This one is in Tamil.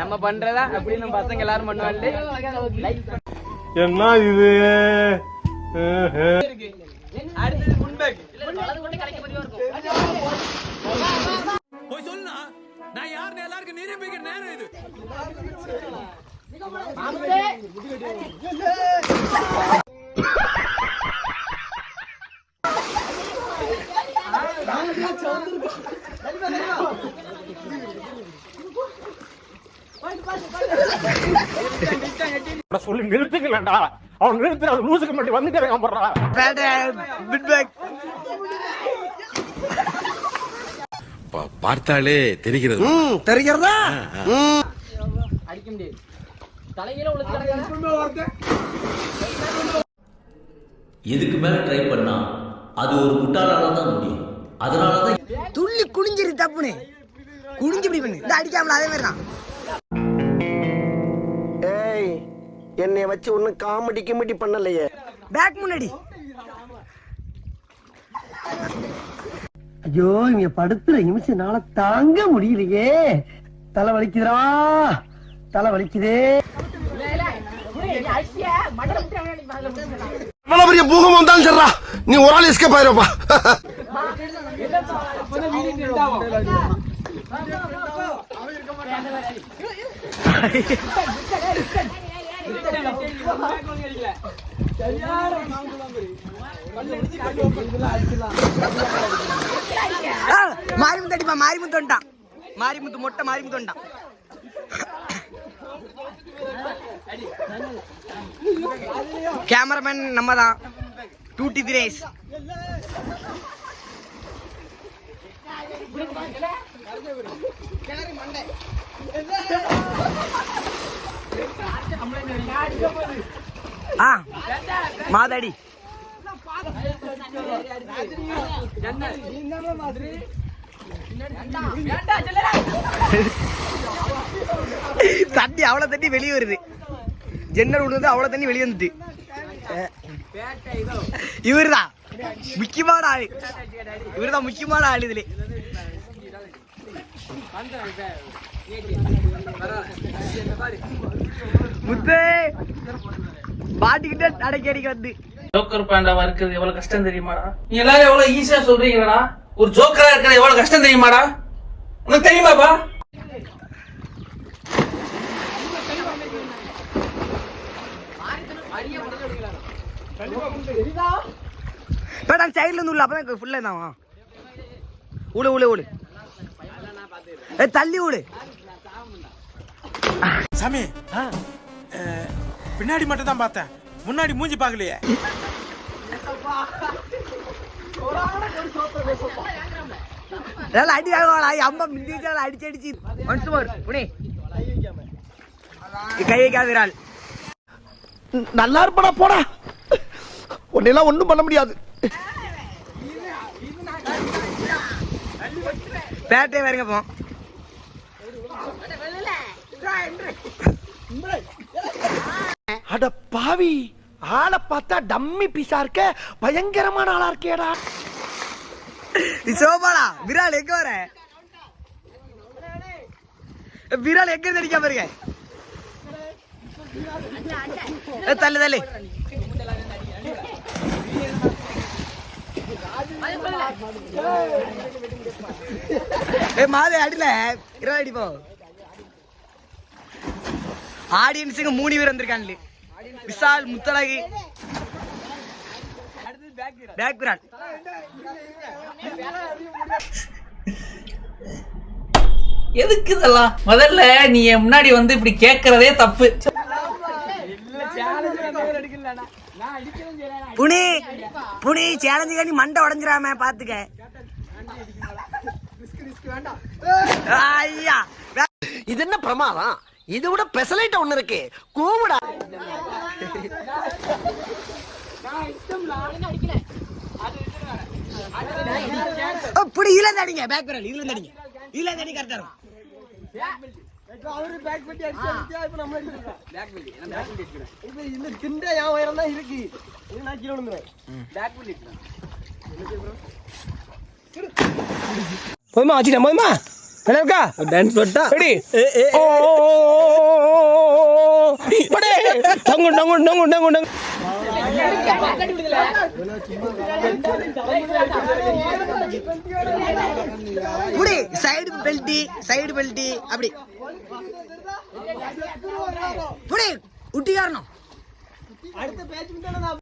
நம்ம பண்றதா? அப்படி நம்ம பசங்க எல்லாரும் பண்ணுவாங்க லைக் என்ன இது? அடுத்தது முன்பேக். சொல்லி நிறுத்துக்கலடா. அவன் நிறுத்துற அது லூசுக்கு மட்டும் வந்துட்டே இருக்கான் போடுறா. பார்த்தாலே தெரிகிறது. தெரிகிறதா? அடிக்க முடியாது தலையில உளுத்து கிடக்குறா. இதுக்கு மேல ட்ரை பண்ணா அது ஒரு முட்டாளால தான் முடியும். அதனால தான் துள்ளி குனிஞ்சிரு தப்புன்னு குனிஞ்சு இப்படி பண்ணு இந்த அடிக்காமல அதே மாதிரி தான். என்னைய வச்சு ஒன்னும் காமெடி கிமெடி பண்ணலையே. பேக் முன்னாடி. ஐயோ இங்க படுத்துற நிமிஷம்னால தாங்க முடியலையே. தலை வலிக்குதுடா. தலை வலிக்குதே. இவ்வளவு பெரிய பூகம் வந்தாலும் சரிடா. நீ ஒரு ஆள் எஸ்கேப் ஆயிருப்பா. ஆ, மாரிமுத்து அடிப்பா மாரிமுத்து வந்துட்டான் மாரிமுத்து மொட்டை மாரிமுத்து வந்துட்டான் கேமராமேன் நம்ம தான் டூட்டி திரேஸ் ஆ மாதாடி. தண்ணி அவ்வளோ தண்ணி வெளியே வருது. ஜன்னல் விழுந்து அவ்வளோ தண்ணி வெளியே வந்துட்டு. இவர்தான் முக்கியமான ஆளு. இவர்தான் முக்கியமான ஆள் இதுல. முத்து! பாட்டிக்கிட்ட அடைக்க அடிக்க வந்து. ஜோக்கர் பேண்டாவா இருக்கிறது எவ்வளவு கஷ்டம் தெரியுமாடா? நீ எல்லாரும் எவ்வளவு ஈஸியா சொல்றீங்கடா ஒரு ஜோக்கரா இருக்கிறது எவ்வளவு கஷ்டம் தெரியுமாடா? உனக்கு தெரியுமாப்பா பேட்டான் சைடுல இருந்து உள்ள அப்பதான் ஃபுல்லா தான் உழு உழு உழு தள்ளி விடு சாமி பின்னாடி மட்டும் தான் பார்த்தேன். முன்னாடி மூஞ்சி பார்க்கலையே. நல்லா அடி அம்மா மிந்தி அடிச்சு அடிச்சு. Once more Pune. கை வைக்காதிராள் நல்லா இருப்படா போடா. உன்னெல்லாம் ஒண்ணும் பண்ண முடியாது. பேட்டை வருங்க போ. அட பாவி ஆளை பார்த்தா டம்மி பீஸா இருக்க பயங்கரமான ஆளா இருக்கேடா. சோபாலா விரால் எங்க வர? விரால் எங்க இருந்து அடிக்காம இருக்க? ஏ, தள்ளு தள்ளு. ஏ மாதே அடில. இருபது அடிப்போ. ஆடியன்ஸுங்க மூணு பேர் வந்திருக்காங்க விஷால் முத்தழகி பேக் விராட் எதுக்கு இதெல்லாம்? முதல்ல நீ என் முன்னாடி வந்து இப்படி கேக்குறதே தப்பு. புனி புனி சேலஞ்சு கண்ணி மண்டை உடஞ்சிராம பாத்துக்க. ஐயா. இது என்ன பிரமாதம்? இது விட பெசலைட் ஒண்ணு இருக்கு. கூவுடா. ஓ, புடி இதுல அடிங்க பேக் விரல் இதுல அடிங்க இதுல அடி கரெக்டா இருக்கும். போதுமா வச்சுட்டேன் போதுமா நல்லா இருக்கா டான்ஸ் போட்டா ரெடி ஓ படே டங்கு டங்கு டங்கு டங்கு டங்கு முடி சைடு பெல்ட்டி சைடு பெல்ட்டி அப்படி முடி உட்டி அடுத்த பேச்சு